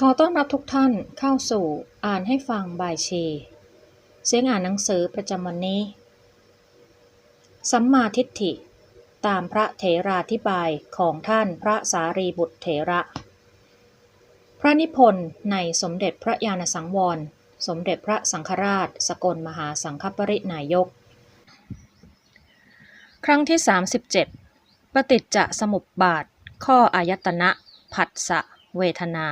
ขอต้อนรับทุกท่านเข้าสู่อ่านให้ฟังบายเชเสียงอ่านหนังสือประจำวันนี้ สัมมาทิฏฐิ ตามพระเถราธิบายของท่านพระสารีบุตรเถระ พระนิพนธ์ในสมเด็จพระญาณสังวร สมเด็จพระสังฆราช สกลมหาสังฆปรินายก ครั้งที่ 37 ปฏิจจสมุปบาท ข้ออายตนะ ผัสสะ เวทนา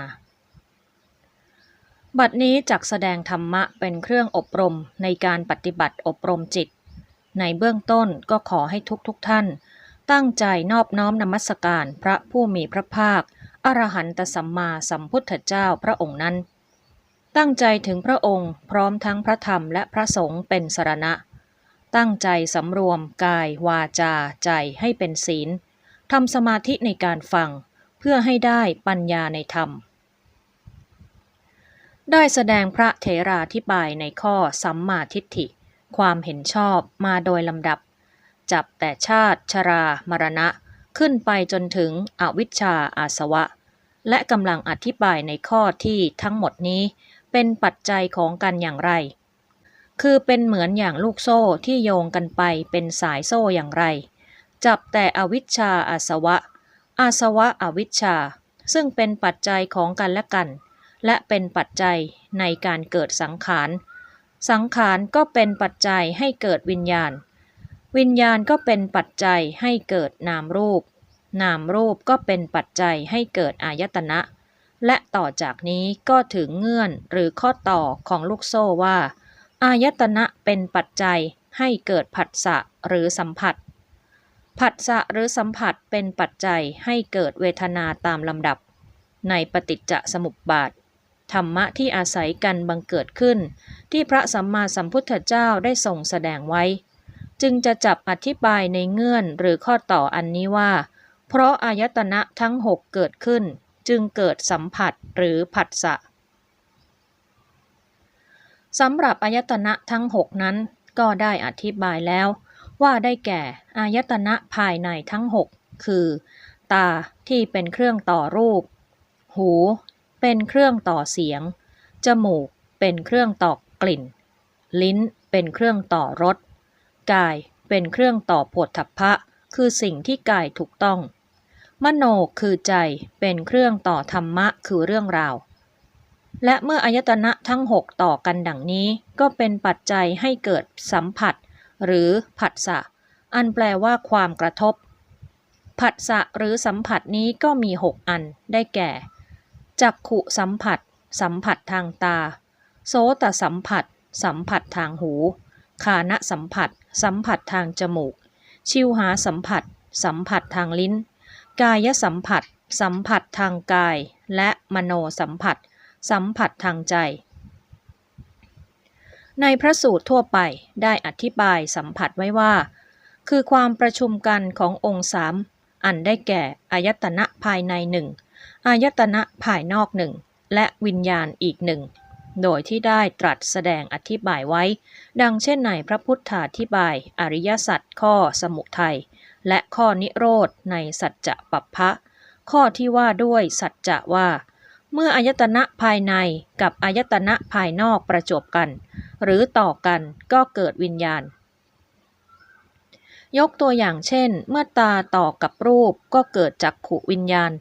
บัดนี้จักแสดงธรรมะเป็นเครื่องอบรมในการปฏิบัติอบรมจิต ในเบื้องต้นก็ขอให้ทุกทุกท่าน ตั้งใจนอบน้อมนมัสการพระผู้มีพระภาค อรหันตสัมมาสัมพุทธเจ้าพระองค์นั้น ตั้งใจถึงพระองค์พร้อมทั้งพระธรรมและพระสงฆ์เป็นสรณะ ตั้งใจสำรวมกายวาจาใจให้เป็นศีลทำสมาธิในการฟัง เพื่อให้ได้ปัญญาในธรรม ได้แสดงพระเถราธิบายในข้อสัมมาทิฏฐิ ความเห็นชอบมาโดยลำดับ จับแต่ชาติชรามรณะ ขึ้นไปจนถึงอวิชชาอาสวะ และกำลังอธิบายในข้อที่ทั้งหมดนี้เป็นปัจจัยของกันอย่างไร คือเป็นเหมือนอย่างลูกโซ่ที่โยงกันไปเป็นสายโซ่อย่างไร จับแต่อวิชชาอาสวะ อาสวะอวิชชา ซึ่งเป็นปัจจัยของกันและกัน และเป็นปัจจัยในการเกิดสังขาร สังขารก็เป็นปัจจัยให้เกิดวิญญาณ วิญญาณก็เป็นปัจจัยให้เกิดนามรูป นามรูปก็เป็นปัจจัยให้เกิดอายตนะ และต่อจากนี้ก็ถึงเงื่อนหรือข้อต่อของลูกโซ่ว่า อายตนะเป็นปัจจัยให้เกิดผัสสะหรือสัมผัส ผัสสะหรือสัมผัสเป็นปัจจัยให้เกิดเวทนาตามลำดับ ในปฏิจจสมุปบาท ธรรมะที่อาศัยกันบังเกิดขึ้น ที่พระสัมมาสัมพุทธเจ้าได้ทรงแสดงไว้ จึงจะจับอธิบายในเงื่อนหรือข้อต่ออันนี้ว่า เพราะอายตนะทั้งหกเกิดขึ้น จึงเกิดสัมผัสหรือผัสสะสำหรับอายตนะทั้งหกนั้นก็ได้อธิบายแล้ว ว่าได้แก่อายตนะภายในทั้งหกคือ ตาที่เป็นเครื่องต่อรูป หู เป็นเครื่องต่อเสียง จมูกเป็นเครื่องต่อกลิ่น ลิ้นเป็นเครื่องต่อรส กายเป็นเครื่องต่อผฏฐัพพะ คือสิ่งที่กายถูกต้อง มโนคือใจเป็นเครื่องต่อธรรมะคือเรื่องราว และเมื่ออายตนะทั้งหกต่อกันดังนี้ ก็เป็นปัจจัยให้เกิดสัมผัส หรือผัสสะ อันแปลว่าความกระทบ ผัสสะหรือสัมผัสนี้ก็มีหกอัน ได้แก่ จักขุสัมผัส สัมผัสทางตา โสตสัมผัส สัมผัสทางหู คานะสัมผัส สัมผัสทางจมูก ชิวหาสัมผัส สัมผัสทางลิ้น กายสัมผัส สัมผัสทางกาย และมโนสัมผัส สัมผัสทางใจ ในพระสูตรทั่วไปได้อธิบายสัมผัสไว้ว่า คือความประชุมกันขององค์สามอันได้แก่อายตนะภายในหนึ่ง อายตนะภายนอกหนึ่ง และวิญญาณอีกหนึ่ง โดยที่ได้ตรัสแสดงอธิบายไว้ ดังเช่นในพระพุทธาธิบายอริยสัจข้อสมุทัยและข้อนิโรธในสัจจะปัปพะ ข้อที่ว่าด้วยสัจจะว่า เมื่ออายตนะภายในกับอายตนะภายนอกประจบกัน หรือต่อกันก็เกิดวิญญาณ ยกตัวอย่างเช่น เมื่อตาต่อกับรูปก็เกิดจักขุวิญญาณ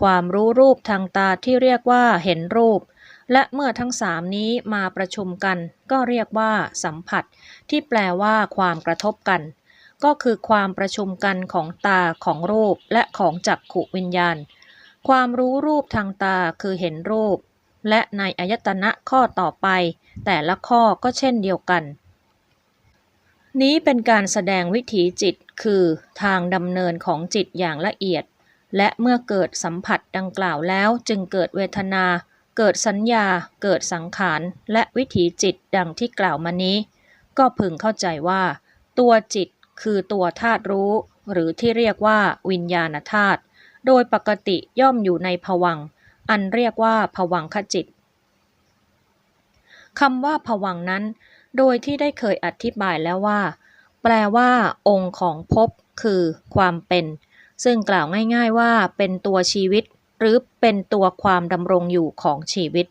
ความรู้รูปทางตาที่เรียกว่าเห็นรูป และเมื่อทั้งสามนี้มาประชุมกัน ก็เรียกว่าสัมผัส ที่แปลว่าความกระทบกัน ก็คือความประชุมกันของตาของรูปและของจักขุวิญญาณ ความรู้รูปทางตาคือเห็นรูป และในอายตนะข้อต่อไป แต่ละข้อก็เช่นเดียวกัน นี้เป็นการแสดงวิถีจิตคือทางดำเนินของจิตอย่างละเอียด และเมื่อเกิดสัมผัสดังกล่าวแล้วจึงเกิดเวทนา เกิดสัญญา เกิดสังขาร และวิถีจิตดังที่กล่าวมานี้ ก็พึงเข้าใจว่า ตัวจิตคือตัวธาตุรู้ หรือที่เรียกว่าวิญญาณธาตุโดยปกติย่อมอยู่ในภวังอันเรียกว่าภวังคจิตคำว่าภวังนั้น โดยที่ได้เคยอธิบายแล้วว่า แปลว่า องค์ของภพคือ ความเป็น ซึ่งกล่าวง่ายๆว่าเป็นตัวชีวิต หรือเป็นตัวความดำรงอยู่ของชีวิต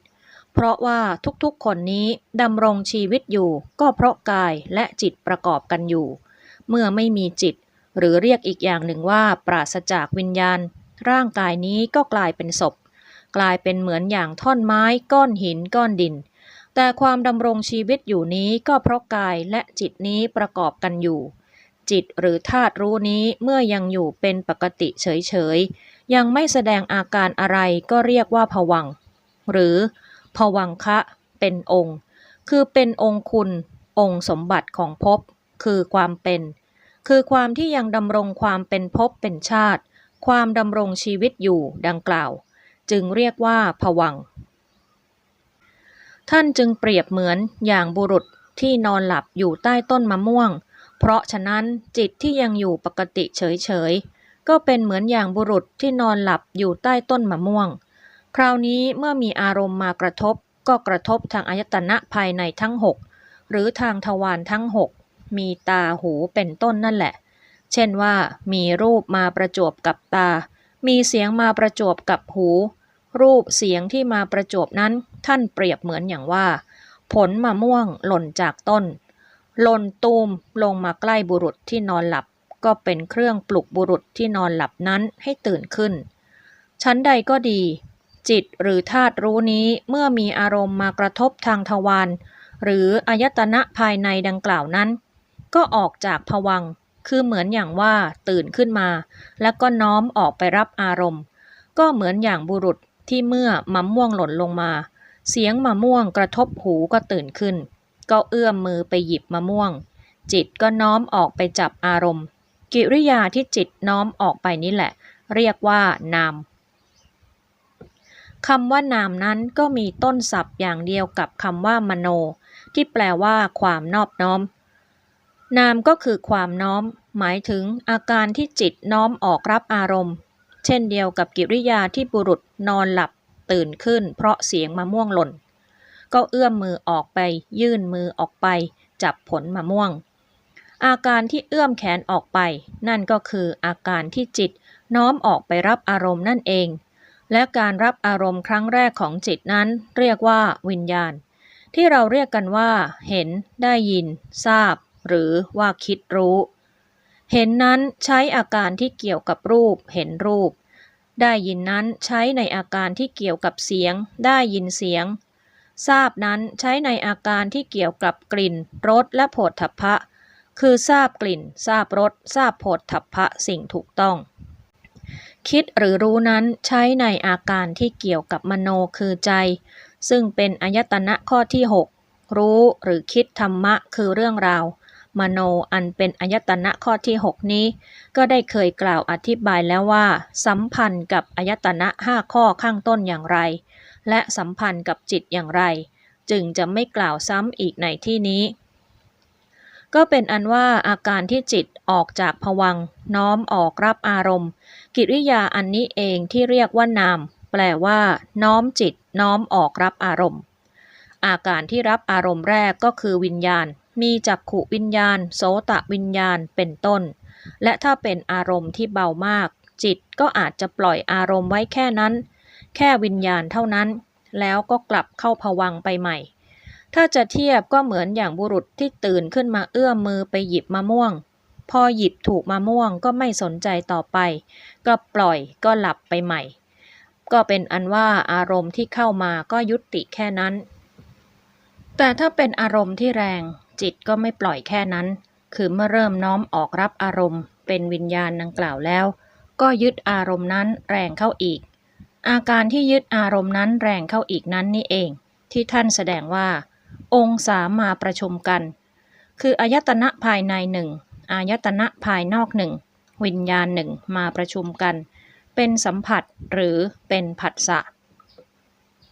เพราะว่าทุกๆคนนี้ดำรงชีวิตอยู่ ก็เพราะกายและจิตประกอบกันอยู่ เมื่อไม่มีจิต หรือเรียกอีกอย่างหนึ่งว่าปราศจากวิญญาณ ร่างกายนี้ก็กลายเป็นศพ กลายเป็นเหมือนอย่างท่อนไม้ก้อนหินก้อนดิน แต่ความดำรงชีวิตอยู่นี้ก็เพราะกายและจิตนี้ประกอบกันอยู่ จิตหรือธาตุรู้นี้เมื่อยังอยู่เป็นปกติเฉยๆ ยังไม่แสดงอาการอะไรก็เรียกว่าผวัง หรือผวังคะเป็นองค์ คือเป็นองค์คุณ องค์สมบัติของภพคือความเป็น คือความที่ยังดำรงความเป็นภพเป็นชาติ ความดำรงชีวิตอยู่ดังกล่าว จึงเรียกว่าผวัง ท่านจึงเปรียบเหมือนอย่างบุรุษที่นอนหลับอยู่ใต้ต้นมะม่วง เพราะฉะนั้นจิตที่ยังอยู่ปกติเฉยๆ ก็เป็นเหมือนอย่างบุรุษที่นอนหลับอยู่ใต้ต้นมะม่วง คราวนี้เมื่อมีอารมณ์มากระทบ ก็กระทบทางอายตนะภายในทั้งหกหรือทางทวารทั้งหกมีตาหูเป็นต้นนั่นแหละ เช่นว่า มีรูปมาประจวบกับตา มีเสียงมาประจวบกับหู รูปเสียงที่มาประจวบนั้น ท่านเปรียบเหมือนอย่างว่า ผลมะม่วงหล่นจากต้น หล่นตูมลงมาใกล้บุรุษที่นอนหลับ ก็เป็นเครื่องปลุกบุรุษที่นอนหลับนั้นให้ตื่นขึ้น ชั้นใดก็ดี จิตหรือธาตุรู้นี้เมื่อมีอารมณ์มากระทบทางทวารหรืออายตนะภายในดังกล่าวนั้น ก็ออกจากผวังคือเหมือนอย่างว่าตื่นขึ้นมา แล้วก็น้อมออกไปรับอารมณ์ ก็เหมือนอย่างบุรุษที่เมื่อมะม่วงหล่นลงมา เสียงมะม่วงกระทบหูก็ตื่นขึ้น ก็เอื้อมมือไปหยิบมะม่วง จิตก็น้อมออกไปจับอารมณ์ กิริยาที่จิตน้อมออกไปนี่แหละ เรียกว่านามคำว่านามนั้นก็มีต้นศัพท์อย่างเดียวกับคำว่ามโน ที่แปลว่าความนอบน้อม นามก็คือความน้อม หมายถึงอาการที่จิตน้อมออกรับอารมณ์ เช่นเดียวกับกิริยาที่บุรุษนอนหลับตื่นขึ้นเพราะเสียงมะม่วงหล่น ก็เอื้อมมือออกไป ยื่นมือออกไป จับผลมะม่วง อาการที่เอื้อมแขนออกไป นั่นก็คืออาการที่จิตน้อมออกไปรับอารมณ์นั่นเอง และการรับอารมณ์ครั้งแรกของจิตนั้น เรียกว่าวิญญาณ ที่เราเรียกกันว่า เห็น ได้ยิน ทราบ หรือว่าคิดรู้ เห็นนั้นใช้อาการที่เกี่ยวกับรูป เห็นรูป ได้ยินนั้นใช้ในอาการที่เกี่ยวกับเสียง ได้ยินเสียง ทราบนั้นใช้ในอาการที่เกี่ยวกับกลิ่นรสและโผฏฐัพพะ คือทราบกลิ่น ทราบรสทราบโผฏฐัพพะสิ่งถูกต้อง คิดหรือรู้นั้นใช้ในอาการที่เกี่ยวกับมโนคือใจ ซึ่งเป็นอายตนะข้อที่ 6 รู้หรือคิดธรรมะคือเรื่องราว มโนอันเป็นอายตนะข้อที่ 6 นี้ ก็ได้เคยกล่าวอธิบายแล้วว่า สัมพันธ์กับอายตนะ 5 ข้อข้างต้นอย่างไร และสัมพันธ์กับจิตอย่างไร จึงจะไม่กล่าวซ้ำอีกในที่นี้ ก็เป็นอันว่าอาการที่จิตออกจากผวัง น้อมออกรับอารมณ์ กิริยาอันนี้เองที่เรียกว่านาม แปลว่า น้อมจิต น้อมออกรับอารมณ์ อาการที่รับอารมณ์แรกก็คือวิญญาณ มีจักขุวิญญาณ โสตะวิญญาณเป็นต้น และถ้าเป็นอารมณ์ที่เบามากจิตก็อาจจะปล่อยอารมณ์ไว้แค่นั้น แค่วิญญาณเท่านั้น แล้วก็กลับเข้าผวังไปใหม่ ถ้าจะเทียบก็เหมือนอย่างบุรุษที่ตื่นขึ้นมาเอื้อมมือไปหยิบมะม่วง พอหยิบถูกมะม่วงก็ไม่สนใจต่อไป ก็ปล่อยก็หลับไปใหม่ ก็เป็นอันว่าอารมณ์ที่เข้ามาก็ยุติแค่นั้น แต่ถ้าเป็นอารมณ์ที่แรงจิตก็ไม่ปล่อยแค่นั้น คือเมื่อเริ่มน้อมออกรับอารมณ์ เป็นวิญญาณดังกล่าวแล้ว ก็ยึดอารมณ์นั้นแรงเข้าอีก อาการที่ยึดอารมณ์นั้นแรงเข้าอีกนั้นนี่เอง ที่ท่านแสดงว่า องค์สามมาประชุมกัน คืออายตนะภายในหนึ่งอายตนะภายนอกหนึ่งวิญญาณหนึ่งมาประชุมกัน เป็นสัมผัสหรือเป็นผัสสะ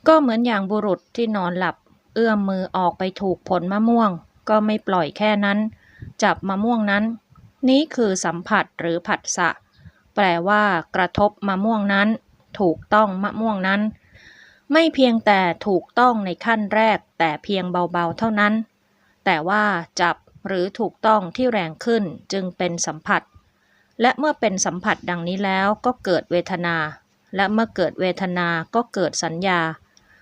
ก็เหมือนอย่างบุรุษที่นอนหลับ เอื้อมมือออกไปถูกผลมะม่วง ก็ไม่ปล่อยแค่นั้น จับมะม่วงนั้น นี้คือสัมผัสหรือผัสสะแปลว่ากระทบมะม่วงนั้น ถูกต้องมะม่วงนั้น ไม่เพียงแต่ถูกต้องในขั้นแรกแต่เพียงเบาๆเท่านั้น แต่ว่าจับหรือถูกต้องที่แรงขึ้นจึงเป็นสัมผัส และเมื่อเป็นสัมผัสดังนี้แล้วก็เกิดเวทนา และเมื่อเกิดเวทนาก็เกิดสัญญา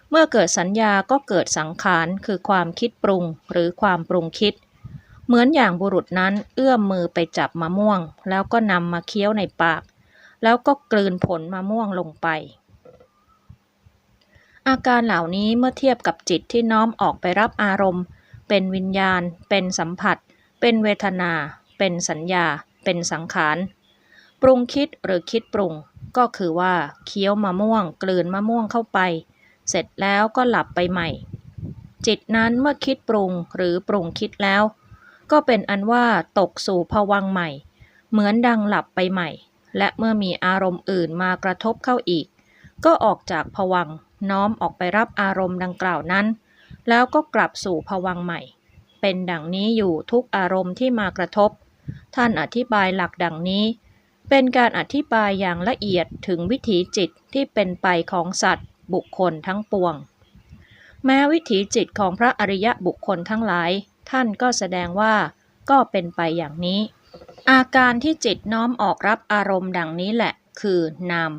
เมื่อเกิดสัญญาก็เกิดสังขารคือความคิดปรุงหรือความปรุงคิด เหมือนอย่างบุรุษนั้นเอื้อมมือไปจับมะม่วง แล้วก็นำมาเคี้ยวในปาก แล้วก็กลืนผลมะม่วงลงไป อาการเหล่านี้เมื่อเทียบกับจิตที่น้อมออกไปรับอารมณ์ เป็นวิญญาณ เป็นสัมผัส เป็นเวทนา เป็นสัญญา เป็นสังขาร ปรุงคิดหรือคิดปรุง ก็คือว่าเคี้ยวมะม่วง กลืนมะม่วงเข้าไป เสร็จแล้วก็หลับไปใหม่ จิตนั้นเมื่อคิดปรุงหรือปรุงคิดแล้ว ก็เป็นอันว่าตกสู่ภวังใหม่ เหมือนดังหลับไปใหม่ และเมื่อมีอารมณ์อื่นมากระทบเข้าอีก ก็ออกจากภวังน้อมออกไปรับอารมณ์ดังกล่าวนั้น แล้วก็กลับสู่ภวังใหม่ เป็นดังนี้อยู่ทุกอารมณ์ที่มากระทบ ท่านอธิบายหลักดังนี้ เป็นการอธิบายอย่างละเอียดถึงวิถีจิตที่เป็นไปของสัตว์ บุคคลทั้งปวง แม้วิถีจิตของพระอริยะบุคคลทั้งหลาย ท่านก็แสดงว่าก็เป็นไปอย่างนี้ อาการที่จิตน้อมออกรับอารมณ์ดังนี้แหละ คือนาม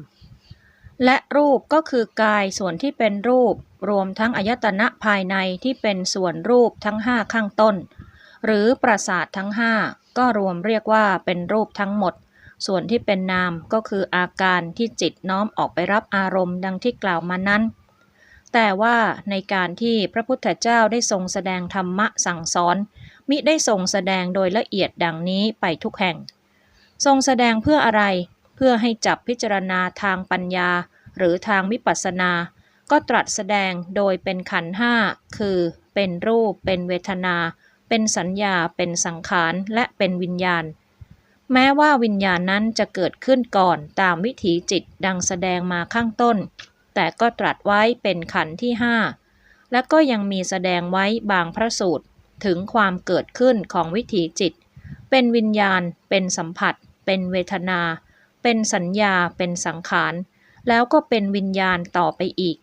และรูปก็คือกายส่วนที่เป็นรูป รวมทั้งอายตนะภายในที่เป็นส่วนรูปทั้งห้าข้างต้น หรือประสาททั้งห้าก็รวมเรียกว่าเป็นรูปทั้งหมด ส่วนที่เป็นนามก็คืออาการที่จิตน้อมออกไปรับอารมณ์ดังที่กล่าวมานั้น แต่ว่าในการที่พระพุทธเจ้าได้ทรงแสดงธรรมะสั่งสอน มิได้ทรงแสดงโดยละเอียดดังนี้ไปทุกแห่ง ทรงแสดงเพื่ออะไร เพื่อให้จับพิจารณาทางปัญญา หรือทางวิปัสสนา ก็ตรัสแสดงโดยเป็นขันห้า คือเป็นรูป เป็นเวทนา เป็นสัญญา เป็นสังขาร และเป็นวิญญาณ แม้ว่าวิญญาณนั้นจะเกิดขึ้นก่อนตามวิถีจิตดังแสดงมาข้างต้น แต่ก็ตรัสไว้เป็นขันที่ห้าและก็ยังมีแสดงไว้บางพระสูตร ถึงความเกิดขึ้นของวิถีจิต เป็นวิญญาณ เป็นสัมผัส เป็นเวทนา เป็นสัญญา เป็นสังขาร แล้วก็เป็นวิญญาณต่อไปอีก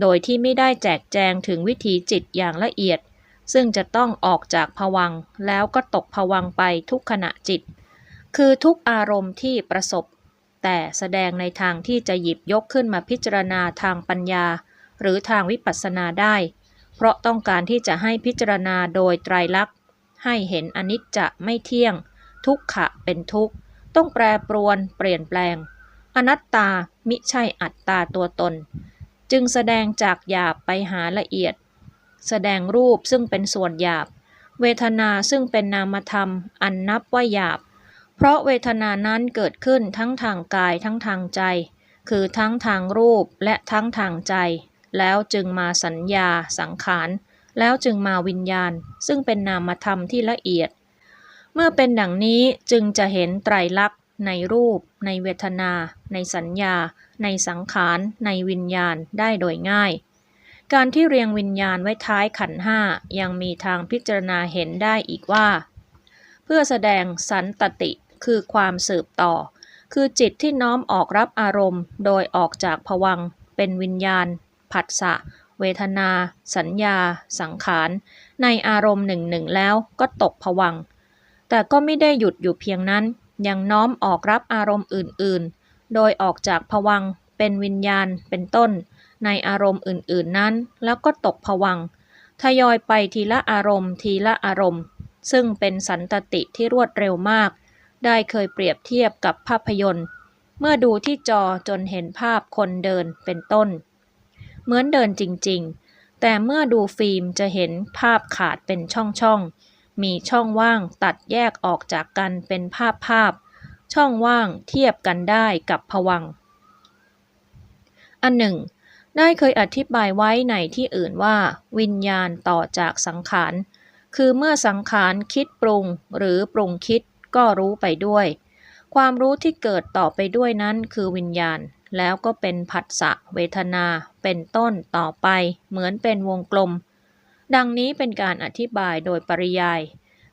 โดยที่ไม่ได้แจกแจงถึงวิถีจิตอย่างละเอียด ซึ่งจะต้องออกจากภวังแล้วก็ตกภวังไปทุกขณะจิต คือทุกอารมณ์ที่ประสบ แต่แสดงในทางที่จะหยิบยกขึ้นมาพิจารณาทางปัญญา หรือทางวิปัสสนาได้ เพราะต้องการที่จะให้พิจารณาโดยไตรลักษณ์ ให้เห็นอนิจจะไม่เที่ยง ทุกขะเป็นทุกข์ ต้องแปรปรวนเปลี่ยนแปลง อนัตตามิใช่อัตตาตัวตน จึงแสดงจากหยาบไปหาละเอียด แสดงรูปซึ่งเป็นส่วนหยาบ เวทนาซึ่งเป็นนามธรรม อันนับว่าหยาบ เพราะเวทนานั้นเกิดขึ้นทั้งทางกายทั้งทางใจ คือทั้งทางรูปและทั้งทางใจ แล้วจึงมาสัญญาสังขาร แล้วจึงมาวิญญาณ ซึ่งเป็นนามธรรมที่ละเอียด เมื่อเป็นดังนี้จึงจะเห็นไตรลักษณ์ในรูป ในเวทนา ในสัญญา ในสังขาร ในวิญญาณได้โดยง่าย การที่เรียงวิญญาณไว้ท้ายขันห้ายังมีทางพิจารณาเห็นได้อีกว่า เพื่อแสดงสันตติคือความสืบต่อ คือจิตที่น้อมออกรับอารมณ์ โดยออกจากภวังเป็นวิญญาณ ผัสสะ เวทนา สัญญา สังขาร ในอารมณ์หนึ่งหนึ่งแล้วก็ตกภวัง แต่ก็ไม่ได้หยุดอยู่เพียงนั้น ยังน้อมออกรับอารมณ์อื่น ๆ โดยออกจากภวังเป็นวิญญาณเป็นต้น ในอารมณ์อื่น ๆ นั้น แล้วก็ตกภวัง ทยอยไปทีละอารมณ์ทีละอารมณ์ ซึ่งเป็นสันตติที่รวดเร็วมาก ได้เคยเปรียบเทียบกับภาพยนตร์เมื่อดูที่จอจนเห็นภาพคนเดินเป็นต้น เหมือนเดินจริง ๆ แต่เมื่อดูฟิล์มจะเห็นภาพขาดเป็นช่องๆ มีช่องว่างตัดแยกออกจากกันเป็นภาพภาพ ช่องว่างเทียบกันได้กับผวัง อันหนึ่ง ได้เคยอธิบายไว้ในที่อื่นว่า วิญญาณต่อจากสังขาร คือเมื่อสังขารคิดปรุงหรือปรุงคิดก็รู้ไปด้วย ความรู้ที่เกิดต่อไปด้วยนั้นคือวิญญาณ แล้วก็เป็นผัสสะเวทนาเป็นต้นต่อไป เหมือนเป็นวงกลม ดังนี้เป็นการอธิบายโดยปริยาย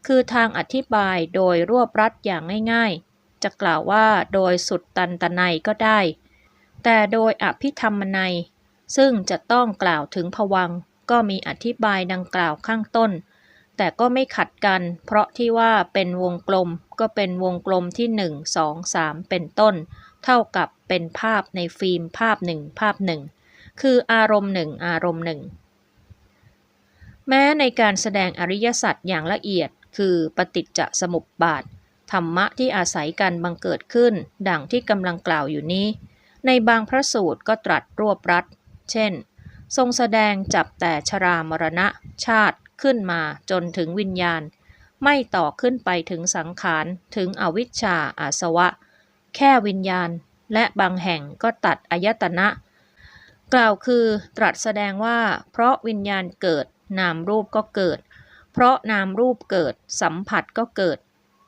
คือทางอธิบายโดยรวบรัดอย่างง่ายๆ จะกล่าวว่าโดยสุดตันตนัยก็ได้ แต่โดยอภิธรรมนัย ซึ่งจะต้องกล่าวถึงผวังก็มีอธิบายดังกล่าวข้างต้น แต่ก็ไม่ขัดกัน เพราะที่ว่าเป็นวงกลมก็เป็นวงกลมที่ 1 2 3 เป็นต้น เท่ากับเป็นภาพในฟิล์มภาพหนึ่งภาพหนึ่ง คืออารมณ์หนึ่งอารมณ์หนึ่ง แม้ในการแสดงอริยสัจอย่างละเอียด คือปฏิจจสมุปบาท ธรรมะที่อาศัยกันบังเกิดขึ้น ดังที่กำลังกล่าวอยู่นี้ ในบางพระสูตรก็ตรัสรวบรัด เช่น ทรงแสดงจับแต่ชรามรณะ ชาติขึ้นมาจนถึงวิญญาณ ไม่ต่อขึ้นไปถึงสังขาร ถึงอวิชชาอาสวะ แค่วิญญาณ และบางแห่งก็ตัดอายตนะ กล่าวคือตรัสแสดงว่า เพราะวิญญาณเกิด นามรูปก็เกิด เพราะนามรูปเกิด สัมผัสก็เกิด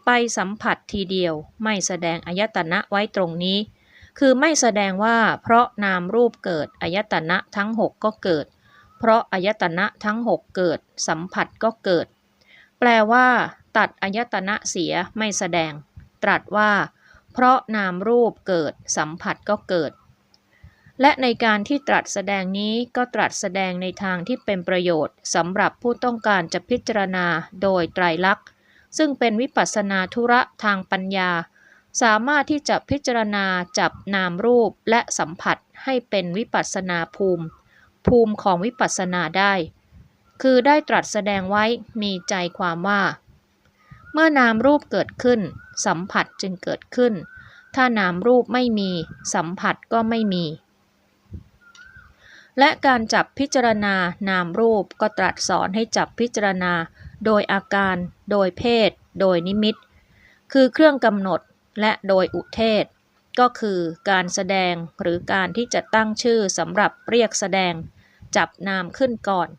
ไปสัมผัสทีเดียวไม่แสดงอายตนะไว้ตรงนี้ คือไม่แสดงว่า เพราะนามรูปเกิดอายตนะทั้งหกก็เกิด เพราะอายตนะทั้งหกเกิด สัมผัสก็เกิด แปลว่า ตัดอายตนะเสียไม่แสดง ตรัสว่า เพราะนามรูปเกิดสัมผัสก็เกิด และในการที่ตรัสแสดงนี้ก็ตรัสแสดงในทางที่เป็นประโยชน์สำหรับผู้ต้องการจะพิจารณาโดยไตรลักษณ์ ซึ่งเป็นวิปัสสนาธุระทางปัญญา สามารถที่จะพิจารณาจับนามรูปและสัมผัสให้เป็นวิปัสสนาภูมิ ภูมิของวิปัสสนาได้ คือได้ตรัสแสดงไว้มีใจความว่า เมื่อนามรูปเกิดขึ้น สัมผัสจึงเกิดขึ้น ถ้านามรูปไม่มีสัมผัสก็ไม่มี และการจับพิจารณานามรูปก็ตรัสสอนให้จับพิจารณา โดยอาการ โดยเพศ โดยนิมิต คือเครื่องกำหนดและโดยอุเทศ ก็คือการแสดงหรือการที่จะตั้งชื่อสำหรับเรียกแสดง จับนามขึ้นก่อน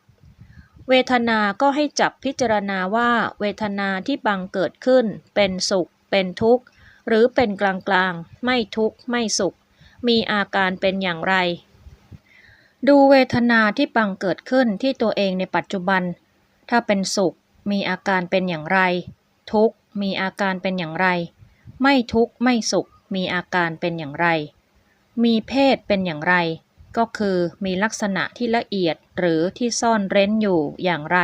เวทนาก็ให้จับพิจารณาว่าเวทนาที่บังเกิดขึ้นเป็นสุข เป็นทุกข์ หรือเป็นกลางกลางๆ ไม่ทุกข์ ไม่สุข มีอาการเป็นอย่างไร ดูเวทนาที่บังเกิดขึ้นที่ตัวเองในปัจจุบัน ถ้าเป็นสุข มีอาการเป็นอย่างไร ทุกข์ มีอาการเป็นอย่างไร ไม่ทุกข์ ไม่สุข มีอาการเป็นอย่างไร มีเพศเป็นอย่างไร ก็คือมีลักษณะที่ละเอียดหรือที่ซ่อนเร้นอยู่อย่างไร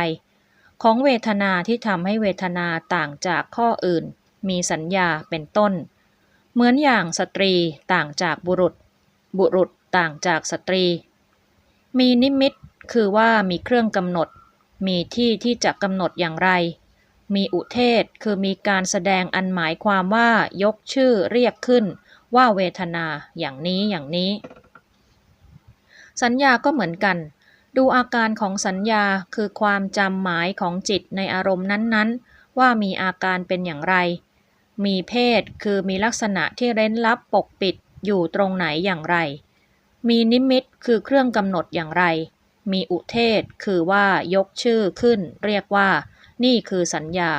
ของเวทนาที่ทำให้เวทนาต่างจากข้ออื่น มีสัญญาเป็นต้น เหมือนอย่างสตรีต่างจากบุรุษ บุรุษต่างจากสตรี มีนิมิตคือว่ามีเครื่องกำหนด มีที่ที่จะกำหนดอย่างไร มีอุเทศคือมีการแสดงอันหมายความว่ายกชื่อเรียกขึ้นว่าเวทนาอย่างนี้อย่างนี้ สัญญาก็เหมือนกัน ดูอาการของสัญญาคือความจำหมายของจิตในอารมณ์นั้นๆ ว่ามีอาการเป็นอย่างไร มีเพศคือมีลักษณะที่เร้นลับปกปิดอยู่ตรงไหนอย่างไร มีนิมิตคือเครื่องกำหนดอย่างไร มีอุเทศคือว่ายกชื่อขึ้น เรียกว่า นี่คือสัญญา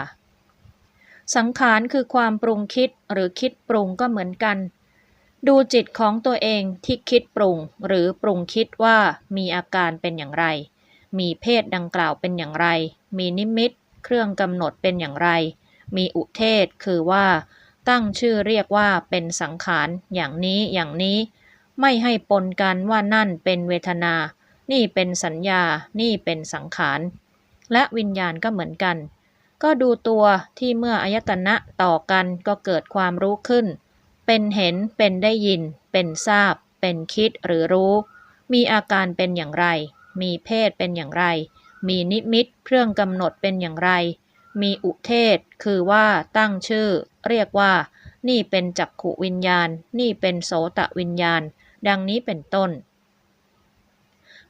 สังขารคือความปรุงคิดหรือคิดปรุงก็เหมือนกัน ดูจิตของตัวเองที่คิดปรุง หรือปรุงคิดว่ามีอาการเป็นอย่างไร มีเพศดังกล่าวเป็นอย่างไร มีนิมิต เครื่องกำหนดเป็นอย่างไร มีอุเทศคือว่า ตั้งชื่อเรียกว่าเป็นสังขาร อย่างนี้อย่างนี้ ไม่ให้ปนกันว่านั่นเป็นเวทนา นี่เป็นสัญญา นี่เป็นสังขาร และวิญญาณก็เหมือนกัน ก็ดูตัวที่เมื่ออายตนะต่อกันก็เกิดความรู้ขึ้น เป็นเห็น เป็นได้ยิน เป็นทราบ เป็นคิดหรือรู้ มีอาการเป็นอย่างไร มีเพศเป็นอย่างไร มีนิมิตเครื่องกำหนดเป็นอย่างไร มีอุเทศ คือว่าตั้งชื่อ เรียกว่า นี่เป็นจักขุวิญญาณ นี่เป็นโสตวิญญาณ ดังนี้เป็นต้น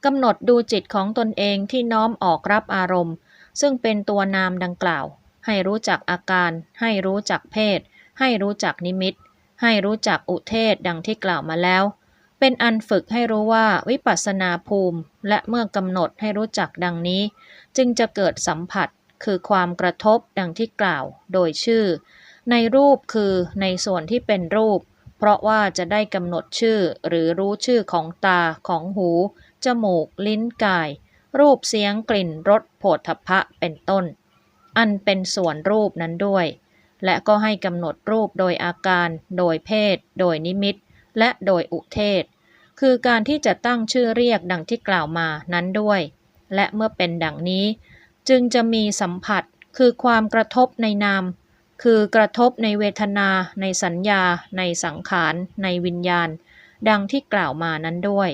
กำหนดดูจิตของตนเองที่น้อมออกรับอารมณ์ ซึ่งเป็นตัวนามดังกล่าว ให้รู้จักอาการ ให้รู้จักเพศ ให้รู้จักนิมิต ให้รู้จักอุเทศดังที่กล่าวมาแล้ว เป็นอันฝึกให้รู้ว่าวิปัสสนาภูมิ และเมื่อกำหนดให้รู้จักดังนี้ จึงจะเกิดสัมผัส คือความกระทบดังที่กล่าว โดยชื่อ ในรูปคือในส่วนที่เป็นรูป เพราะว่าจะได้กำหนดชื่อหรือรู้ชื่อของตาของหู จมูก ลิ้นกาย รูปเสียงกลิ่นรสโผฏฐัพพะเป็นต้น อันเป็นส่วนรูปนั้นด้วย และก็ให้กำหนดรูปโดยอาการ โดยเพศ โดยนิมิต และโดยอุเทศ คือการที่จะตั้งชื่อเรียกดังที่กล่าวมานั้นด้วย และเมื่อเป็นดังนี้ จึงจะมีสัมผัสคือความกระทบในนาม คือกระทบในเวทนา ในสัญญา ในสังขาร ในวิญญาณ ดังที่กล่าวมานั้นด้วย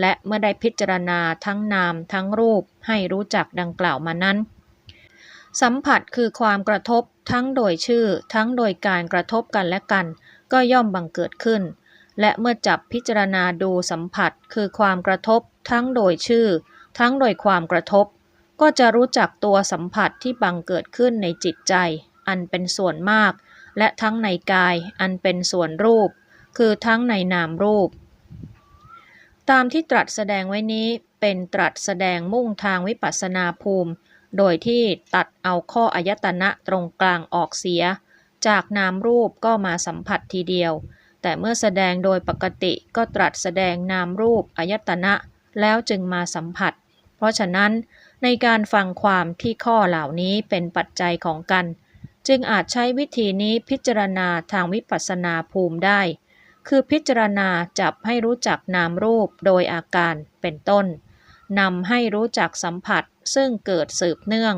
และเมื่อได้พิจารณาทั้งนามทั้งรูปให้รู้จักดังกล่าวมานั้น สัมผัสคือความกระทบทั้งโดยชื่อ ทั้งโดยการกระทบกันและกัน ก็ย่อมบังเกิดขึ้น และเมื่อจับพิจารณาดูสัมผัสคือความกระทบ ทั้งโดยชื่อ ทั้งโดยความกระทบ ก็จะรู้จักตัวสัมผัสที่บังเกิดขึ้นในจิตใจ อันเป็นส่วนมาก และทั้งในกาย อันเป็นส่วนรูป คือทั้งในนามรูป ตามที่ตรัสแสดงไว้นี้เป็นตรัสแสดงมุ่งทางวิปัสสนาภูมิ โดยที่ตัดเอาข้ออายตนะตรงกลางออกเสีย จากนามรูปก็มาสัมผัสทีเดียว แต่เมื่อแสดงโดยปกติก็ตรัสแสดงนามรูปอายตนะ แล้วจึงมาสัมผัส เพราะฉะนั้น ในการฟังความที่ข้อเหล่านี้เป็นปัจจัยของกัน จึงอาจใช้วิธีนี้พิจารณาทางวิปัสสนาภูมิได้ คือพิจารณาจับให้รู้จักนามรูปโดยอาการเป็นต้นนำให้รู้จักสัมผัสซึ่งเกิดสืบเนื่อง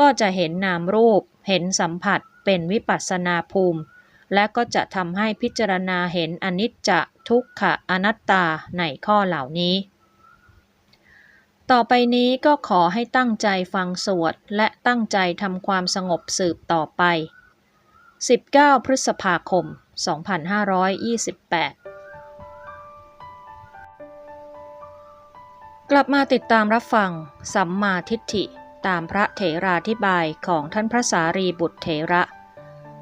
ก็จะเห็นนามรูป เห็นสัมผัสเป็นวิปัสสนาภูมิ และก็จะทำให้พิจารณาเห็นอนิจจทุกขะอนัตตาในข้อเหล่านี้ ต่อไปนี้ก็ขอให้ตั้งใจฟังสวด และตั้งใจทำความสงบสืบต่อไป 19 พฤษภาคม 2528 กลับมาติดตามรับฟัง สัมมาทิฏฐิ ตามพระเถราธิบายของท่านพระสารีบุตรเถระ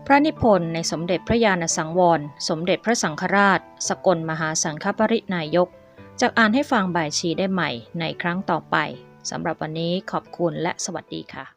พระนิพนธ์ในสมเด็จพระญาณสังวร สมเด็จพระสังฆราช สกลมหาสังฆปรินายก จากอ่านให้ฟังบ่ายชีได้ใหม่ในครั้งต่อไปสำหรับวันนี้ขอบคุณและสวัสดีค่ะ